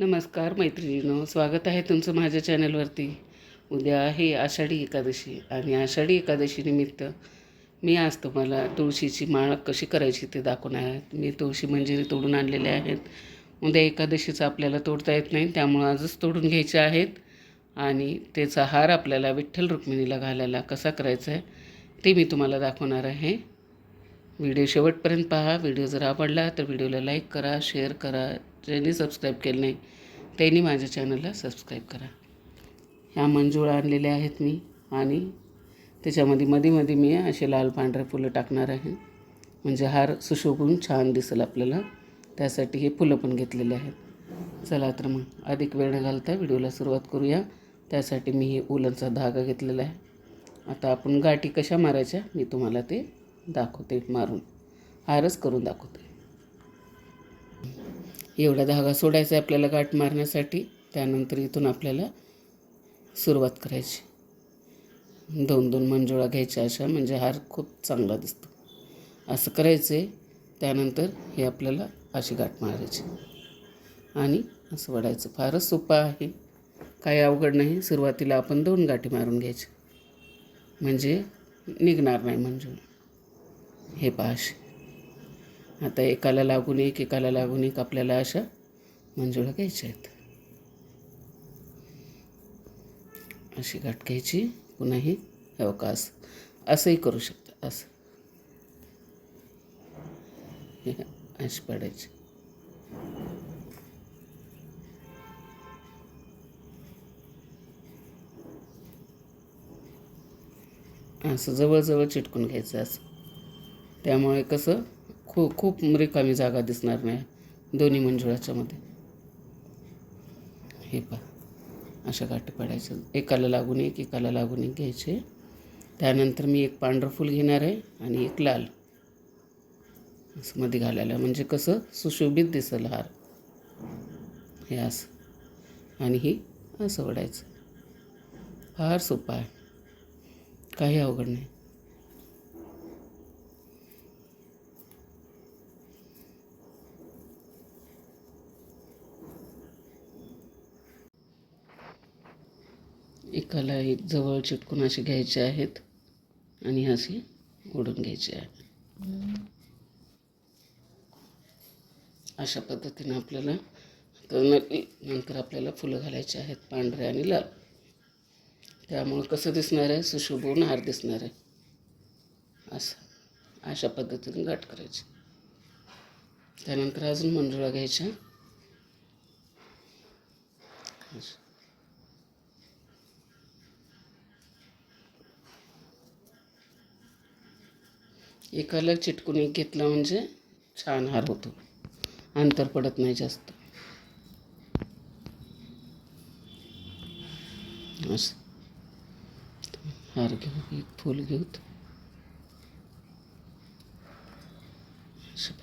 नमस्कार मैत्रिणीनो स्वागत आहे तुमचं माझ्या चॅनलवरती. उद्या आहे आषाढी एकादशी आणि आषाढी एकादशीनिमित्त मी आज तुम्हाला तुळशीची माळ कशी करायची ते दाखवणार आहेत मी तुळशी मंजिरी तोडून आणलेले आहेत. उद्या एकादशीचं आपल्याला तोडता येत नाही त्यामुळं आजच तोडून घ्यायचे आहेत. आणि त्याचा हार आपल्याला विठ्ठल रुक्मिणीला घालायला कसा करायचा आहे ते मी तुम्हाला दाखवणार आहे. व्हिडिओ शेवटपर्यंत पहा. व्हिडिओ जर आवडला तर व्हिडिओला लाईक करा शेअर करा. ज्यांनी सबस्क्राईब केलं नाही त्यांनी माझ्या चॅनलला सबस्क्राईब करा. ह्या मंजुळा आणलेल्या आहेत मी आणि त्याच्यामध्ये मध्ये मध्ये मी असे लाल पांढरे फुलं टाकणार आहे. म्हणजे हार सुशोभून छान दिसेल आपल्याला. त्यासाठी हे फुलं पण घेतलेले आहेत. चला तर मग अधिक वेळ न घालता व्हिडिओला सुरुवात करूया. त्यासाठी मी हे उलनचा धागा घेतलेला आहे. आता आपण गाठी कशा मारायच्या मी तुम्हाला ते दाखवते मारून. हारच करून दाखवते. एवढा धागा सोडायचा आहे आपल्याला गाठ मारण्यासाठी. त्यानंतर इथून आपल्याला सुरुवात करायची. दोन दोन मंजुळा घ्यायच्या अशा म्हणजे हार खूप चांगला दिसतो. असं करायचं आहे त्यानंतर हे आपल्याला अशी गाठ मारायची. आणि असं वडायचं. फारच सोपं आहे. काही अवघड नाही. सुरुवातीला आपण दोन गाठी मारून घ्यायची म्हणजे निघणार नाही मंजुळा. हे पाहाशी आता एकाला लागून एक एकाला लागून एक आपल्याला अशा मंजुळा घ्यायच्या आहेत. अशी गाठ घ्यायची पुन्हाही अवकाश. असंही करू शकता असं. हे अशी पडायची. असं जवळजवळ चिटकून घ्यायचं असं. त्यामुळे कसं खू खूप रिकामी जागा दिसणार नाही दोन्ही मंजुळाच्यामध्ये हे पहा. अशा गाठी पडायच्या. एकाला लागून एक एकाला लागून एक घ्यायचे. त्यानंतर मी एक पांढरं फूल घेणार आहे आणि एक लाल. असं मध्ये घालायला. म्हणजे कसं? सुशोभित दिसेल हार. हे असं. आणि ही असं वडायचं फार सोपं आहे. काही अवघड नाही. एकाला एक जवळ चिटकून असे घ्यायचे आहेत आणि असे ओढून घ्यायचे आहे अशा पद्धतीनं आपल्याला नंतर आपल्याला फुलं घालायची आहेत पांढरे आणि लाल. त्यामुळं कसं दिसणार आहे? सुशोभून हार दिसणार आहे. असं. अशा पद्धतीने गाठ करायची. त्यानंतर अजून मंजुळा घ्यायच्या. हे एकाला चिटकून एक घेतला म्हणजे छान हार होतो. अंतर पडत नाही जास्त. हार घेऊ एक फूल घेऊ. अशा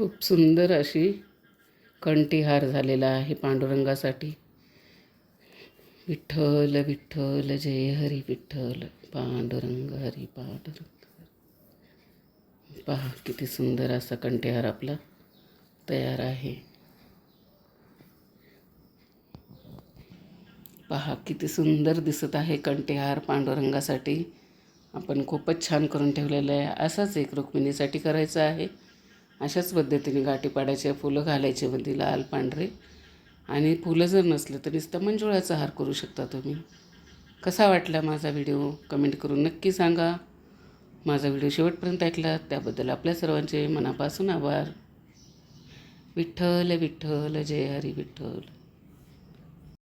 खूप सुंदर अशी कंठीहार झालेला आहे पांडुरंगासाठी. विठ्ठल विठ्ठल जय हरी विठ्ठल पांडुरंग हरी पांडुरंग. पहा किती सुंदर असा कंठीहार आपला तयार आहे. पहा किती सुंदर दिसत आहे कंठीहार पांडुरंगासाठी. आपण खूपच छान करून ठेवलेलं आहे. असाच एक रुक्मिणीसाठी करायचा आहे. अशाच पद्धतीने गाठी पाडायच्या फुलं घालायचे मध्ये लाल पांढरे. आणि फुलं जर नसलं तर नुसतं मंजुळाचा हार करू शकता तुम्ही. कसा वाटला माझा व्हिडिओ? कमेंट करून नक्की सांगा. माझा व्हिडिओ शेवटपर्यंत ऐकला त्याबद्दल आपल्या सर्वांचे मनापासून आभार. विठ्ठल विठ्ठल जय हरी विठ्ठल.